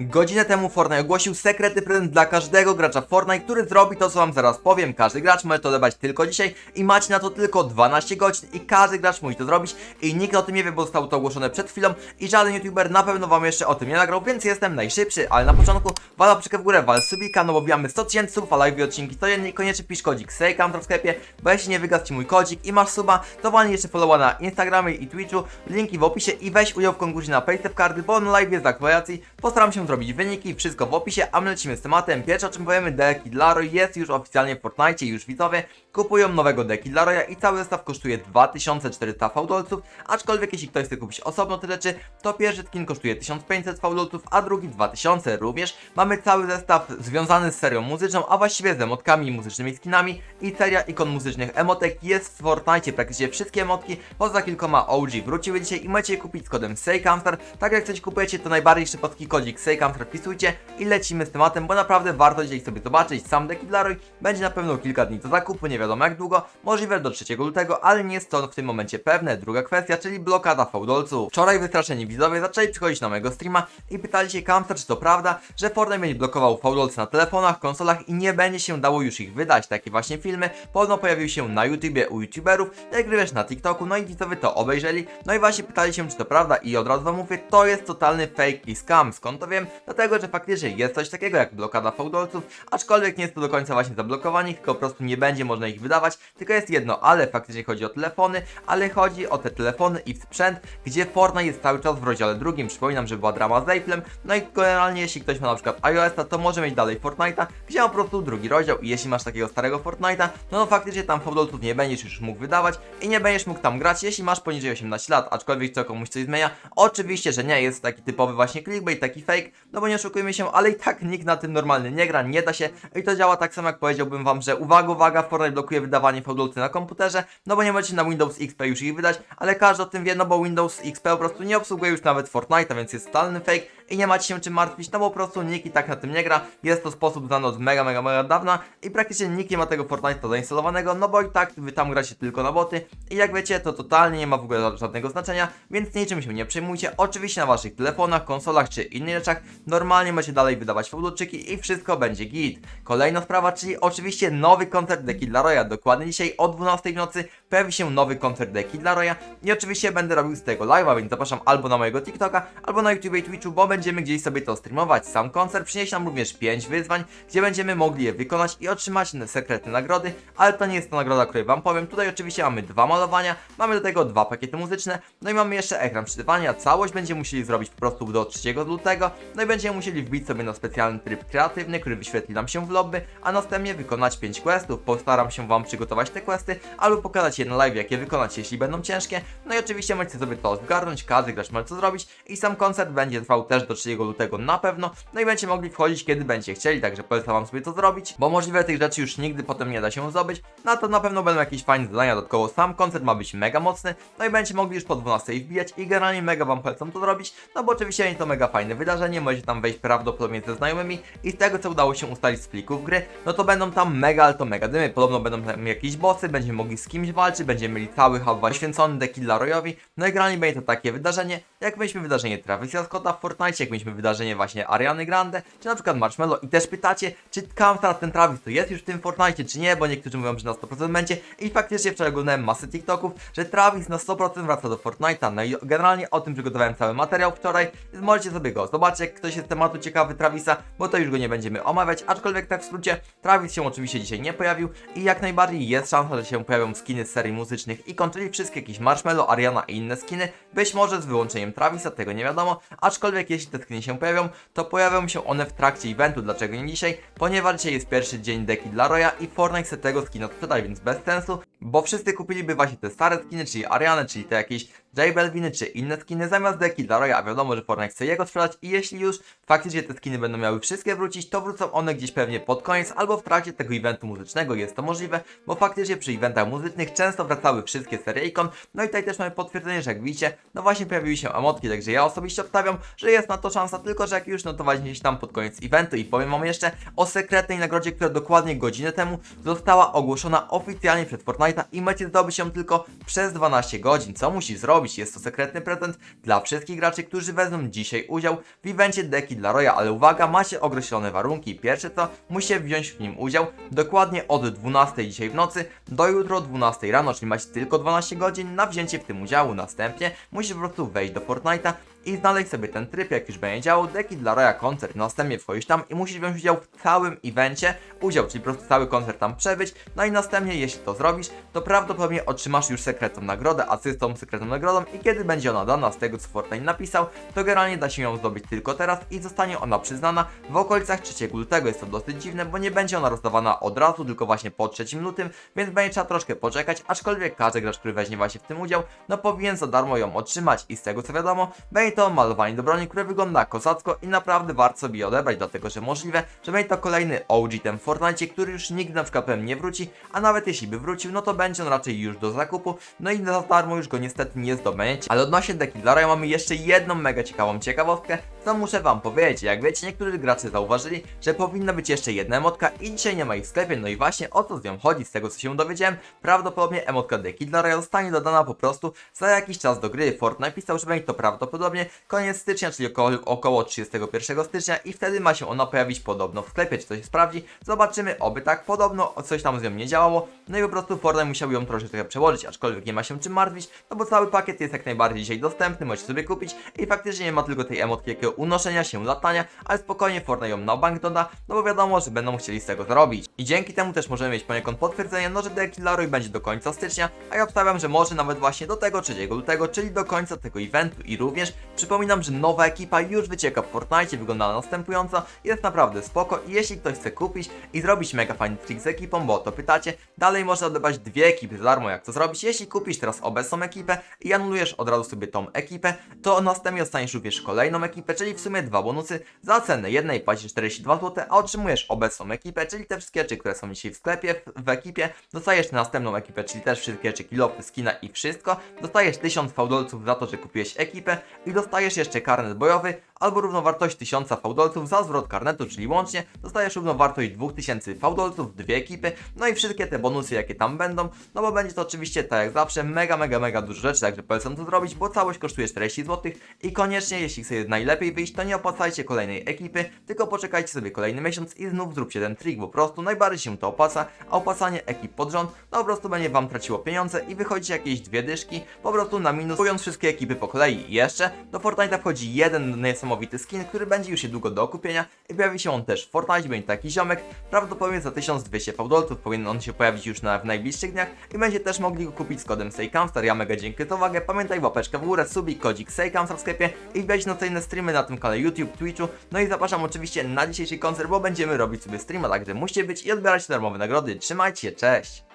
Godzinę temu Fortnite ogłosił sekretny prezent dla każdego gracza Fortnite, który zrobi to, co wam zaraz powiem. Każdy gracz może to odebrać tylko dzisiaj i macie na to tylko 12 godzin i każdy gracz musi to zrobić i nikt o tym nie wie, bo zostało to ogłoszone przed chwilą i żaden youtuber na pewno wam jeszcze o tym nie nagrał, więc jestem najszybszy, ale na początku wala przykę w górę, wal subika, no bo wbijamy 100 tysięcy subów, a live odcinki jedni, koniecznie pisz kodzik SEJKAM w sklepie, bo jeśli nie wygasł ci mój kodzik i masz suba, to walnij jeszcze followa na Instagramie i Twitchu, linki w opisie i weź udział w konkursie na Paystep Cardy, bo on live jest z aktualizacji, postaram się zrobić wyniki, wszystko w opisie, a my lecimy z tematem. Pierwsze o czym powiemy, deki dla Roy jest już oficjalnie w Fortnite, już widzowie kupują nowego deki dla Roya i cały zestaw kosztuje 2400 fałdolców, aczkolwiek jeśli ktoś chce kupić osobno te rzeczy, to pierwszy skin kosztuje 1500 fałdolców, a drugi 2000 również. Mamy cały zestaw związany z serią muzyczną, a właściwie z emotkami i muzycznymi skinami i seria ikon muzycznych emotek jest w Fortnite, praktycznie wszystkie emotki, poza kilkoma OG wróciły dzisiaj i możecie je kupić z kodem SEJCAMSTAR, tak jak coś kupujecie, to najbardziej szybki kodzik SEJCAMSTAR wpisujcie i lecimy z tematem, bo naprawdę warto dzisiaj sobie zobaczyć sam deki dla Roy, będzie na pewno kilka dni do zakupu, nie wiadomo jak długo, możliwe do 3 lutego, ale nie jest to w tym momencie pewne. Druga kwestia, czyli blokada fałdolców. Wczoraj wystraszeni widzowie zaczęli przychodzić na mojego streama i pytali się Kamsa, czy to prawda, że Fortnite będzie blokował fałdolcy na telefonach, konsolach i nie będzie się dało już ich wydać. Takie właśnie filmy podobno pojawiły się na YouTubie u YouTuberów, jak wiesz na TikToku, no i widzowie to obejrzeli, no i właśnie pytali się, czy to prawda i od razu wam mówię, to jest totalny fake i scam. Skąd to wiem? Dlatego, że faktycznie jest coś takiego jak blokada fałdolców, aczkolwiek nie jest to do końca właśnie zablokowani, tylko po prostu nie będzie można ich wydawać, tylko jest jedno, ale faktycznie chodzi o telefony, ale chodzi o te telefony i sprzęt, gdzie Fortnite jest cały czas w rozdziale drugim. Przypominam, że była drama z Apple'em, no i generalnie jeśli ktoś ma na przykład iOS-a, to może mieć dalej Fortnite'a, gdzie ma po prostu drugi rozdział i jeśli masz takiego starego Fortnite'a, no, no faktycznie tam fałdolców nie będziesz już mógł wydawać i nie będziesz mógł tam grać, jeśli masz poniżej 18 lat, aczkolwiek co komuś coś zmienia, oczywiście, że nie jest taki typowy właśnie clickbait, taki fake, no bo nie oszukujmy się, ale i tak nikt na tym normalny nie gra, nie da się. I to działa tak samo jak powiedziałbym wam, że uwaga, uwaga, Fortnite blokuje wydawanie fałdolcy na komputerze, no bo nie możecie na Windows XP już ich wydać, ale każdy o tym wie, no bo Windows XP po prostu nie obsługuje już nawet Fortnite'a, więc jest totalny fake i nie macie się czym martwić, no bo po prostu nikt i tak na tym nie gra, jest to sposób znany od mega, mega, mega dawna i praktycznie nikt nie ma tego Fortnite'a zainstalowanego, no bo i tak wy tam gracie tylko na boty. I jak wiecie, to totalnie nie ma w ogóle ża- żadnego znaczenia, więc niczym się nie przejmujcie, oczywiście na waszych telefonach, konsolach czy innych rzeczach normalnie macie dalej wydawać fałdolczyki i wszystko będzie git. Kolejna sprawa, czyli oczywiście nowy koncert Deki dla Roya, dokładnie dzisiaj o 12 w nocy pojawi się nowy koncert Deki dla Roya i oczywiście będę robił z tego live'a, więc zapraszam albo na mojego TikToka, albo na YouTube i Twitchu, bo będziemy gdzieś sobie to streamować. Sam koncert przyniesie nam również 5 wyzwań, gdzie będziemy mogli je wykonać i otrzymać sekretne nagrody, ale to nie jest to nagroda, której wam powiem. Tutaj oczywiście mamy dwa malowania, mamy do tego dwa pakiety muzyczne, no i mamy jeszcze ekran przeczytywania. Całość będziemy musieli zrobić po prostu do 3 lutego, no i będziemy musieli wbić sobie na specjalny tryb kreatywny, który wyświetli nam się w lobby, a następnie wykonać 5 questów. Postaram się wam przygotować te questy, albo pokazać je na live, jak je wykonać, jeśli będą ciężkie. No i oczywiście możecie sobie to zgarnąć, każdy gracz może co zrobić i sam koncert będzie trwał też do 3 lutego na pewno, no i będziecie mogli wchodzić kiedy będziecie chcieli, także polecam wam sobie to zrobić, bo możliwe tych rzeczy już nigdy potem nie da się zdobyć, no to na pewno będą jakieś fajne zadania dodatkowo, sam koncert ma być mega mocny, no i będziecie mogli już po 12 wbijać i generalnie mega wam polecam to zrobić, no bo oczywiście będzie to mega fajne wydarzenie, możecie tam wejść prawdopodobnie ze znajomymi i z tego co udało się ustalić z plików gry, no to będą tam mega, ale to mega dymy, podobno będą tam jakieś bossy, będziemy mogli z kimś walczyć, będziemy mieli cały hub poświęcony deki dla Royowi, no i generalnie będzie to takie wydarzenie, jak mieliśmy wydarzenie Travisa Scotta w Fortnite, jak mieliśmy wydarzenie właśnie Ariany Grande, czy na przykład Marshmallow i też pytacie, czy Kamstar ten Travis to jest już w tym Fortnite, czy nie, bo niektórzy mówią, że na 100% będzie. I faktycznie wczoraj oglądałem masę TikToków, że Travis na 100% wraca do Fortnite'a, no i generalnie o tym przygotowałem cały materiał wczoraj, więc możecie sobie go zobaczyć, jak ktoś jest tematu ciekawy Travisa, bo to już go nie będziemy omawiać, aczkolwiek tak w skrócie, Travis się oczywiście dzisiaj nie pojawił i jak najbardziej jest szansa, że się pojawią skiny z serii muzycznych i kończyli wszystkie jakieś Marshmallow, Ariana i inne skiny, być może z wyłączeniem Travisa, tego nie wiadomo, aczkolwiek jeśli te skiny się pojawią, to pojawią się one w trakcie eventu, dlaczego nie dzisiaj? Ponieważ dzisiaj jest pierwszy dzień deki dla Roya i Fortnite chce tego skina sprzedać, więc bez sensu, bo wszyscy kupiliby właśnie te stare skiny, czyli Ariane, czyli te jakieś J Belviny czy inne skiny zamiast deki dla Roya, a wiadomo, że Fortnite chce jego sprzedać i jeśli już faktycznie te skiny będą miały wszystkie wrócić, to wrócą one gdzieś pewnie pod koniec albo w trakcie tego eventu muzycznego, jest to możliwe, bo faktycznie przy eventach muzycznych często wracały wszystkie serie ikon, no i tutaj też mamy potwierdzenie, że jak widzicie, no właśnie pojawiły się emotki, także ja osobiście obstawiam, że jest na to szansa, tylko że jak już, no to właśnie gdzieś tam pod koniec eventu i powiem wam jeszcze o sekretnej nagrodzie, która dokładnie godzinę temu została ogłoszona oficjalnie przed Fortnite Fortnite'a i macie zdobyć ją tylko przez 12 godzin. Co musisz zrobić? Jest to sekretny prezent dla wszystkich graczy, którzy wezmą dzisiaj udział w evencie deki dla Roya, ale uwaga, macie określone warunki. Pierwsze to, musicie wziąć w nim udział dokładnie od 12 dzisiaj w nocy do jutro 12 rano, czyli macie tylko 12 godzin na wzięcie w tym udziału. Następnie musisz po prostu wejść do Fortnite'a i znaleźć sobie ten tryb, jak już będzie działał, deki dla Roya koncert. Następnie wchodzisz tam i musisz wziąć udział w całym evencie, udział, czyli po prostu cały koncert tam przebyć. No i następnie, jeśli to zrobisz, to prawdopodobnie otrzymasz już sekretną nagrodę, asystą, sekretną nagrodą i kiedy będzie ona dana, z tego co Fortnite napisał, to generalnie da się ją zdobyć tylko teraz i zostanie ona przyznana w okolicach 3 lutego. Jest to dosyć dziwne, bo nie będzie ona rozdawana od razu, tylko właśnie po 3 lutym, więc będzie trzeba troszkę poczekać, aczkolwiek każdy gracz, który weźmie właśnie w tym udział, no powinien za darmo ją otrzymać i z tego co wiadomo, będzie to malowanie do broni, które wygląda kozacko i naprawdę warto sobie odebrać, dlatego że możliwe, że będzie to kolejny OG ten w Fortnite, który już nigdy na przykład nie wróci, a nawet jeśli by wrócił, no to będzie on raczej już do zakupu, no i za darmo już go niestety nie zdobędziecie. Ale odnośnie deki dla Roya mamy jeszcze jedną mega ciekawą ciekawostkę, co muszę wam powiedzieć. Jak wiecie, niektórzy gracze zauważyli, że powinna być jeszcze jedna emotka i dzisiaj nie ma ich w sklepie, no i właśnie o co z nią chodzi, z tego co się dowiedziałem, prawdopodobnie emotka deki dla Roya zostanie dodana po prostu za jakiś czas do gry. Fortnite pisał, że będzie to prawdopodobnie koniec stycznia, czyli około, około 31 stycznia i wtedy ma się ona pojawić podobno w sklepie, czy to się sprawdzi. Zobaczymy, oby tak, podobno coś tam z nią nie działało, no i po prostu Fortnite musiał ją troszeczkę przełożyć, aczkolwiek nie ma się czym martwić, no bo cały pakiet jest jak najbardziej dzisiaj dostępny, możecie sobie kupić i faktycznie nie ma tylko tej emotki jakiego unoszenia się, latania, ale spokojnie Fortnite ją na bank doda, no bo wiadomo, że będą chcieli z tego zarobić. I dzięki temu też możemy mieć poniekąd potwierdzenie, no że Deki Laroy będzie do końca stycznia, a ja obstawiam, że może nawet właśnie do tego 3 lutego, czyli do końca tego eventu. I również przypominam, że nowa ekipa już wycieka w Fortnite, wygląda następująco, jest naprawdę spoko. I jeśli ktoś chce kupić i zrobić mega fajny trik z ekipą, bo o to pytacie, dalej można odebrać dwie ekipy za darmo, jak to zrobić, jeśli kupisz teraz obecną ekipę i anulujesz od razu sobie tą ekipę, to następnie dostaniesz również kolejną ekipę, czyli w sumie dwa bonusy, za cenę. Jednej płacisz 42 zł, a otrzymujesz obecną ekipę, czyli te wszystkie rzeczy, które są dzisiaj w sklepie, w, w ekipie, dostajesz następną ekipę, czyli też wszystkie rzeczy, kilopy, skina i wszystko, dostajesz 1000 fałdolców za to, że kupiłeś ekipę. I dostajesz jeszcze karnet bojowy, albo równowartość 1000 fałdolców za zwrot karnetu, czyli łącznie dostajesz równowartość 2000 fałdolców, dwie ekipy, no i wszystkie te bonusy, jakie tam będą, no bo będzie to oczywiście, tak jak zawsze, mega, mega, mega dużo rzeczy, także polecam to zrobić, bo całość kosztuje 40 zł i koniecznie, jeśli chcecie najlepiej wyjść, to nie opłacajcie kolejnej ekipy, tylko poczekajcie sobie kolejny miesiąc i znów zróbcie ten trik, bo po prostu najbardziej się to opłaca, a opłacanie ekip pod rząd, no po prostu będzie wam traciło pieniądze i wychodzicie jakieś dwie dyszki, po prostu na minus, wszystkie ekipy po kolei. I jeszcze do Fortnite'a wchodzi jeden niesamowity skin, który będzie już niedługo do okupienia i pojawi się on też w Fortnite, będzie taki ziomek, prawdopodobnie za 1200 fałdolców powinien on się pojawić już na, w najbliższych dniach i będzie też mogli go kupić z kodem SEJCAMSTAR. Ja mega dziękuję za uwagę, pamiętaj łapeczkę w górę, subik, kodzik SEJCAMSTAR w sklepie i na kolejne streamy na tym kanale YouTube, Twitchu, no i zapraszam oczywiście na dzisiejszy koncert, bo będziemy robić sobie streama, także musicie być i odbierać darmowe nagrody. Trzymajcie się, cześć!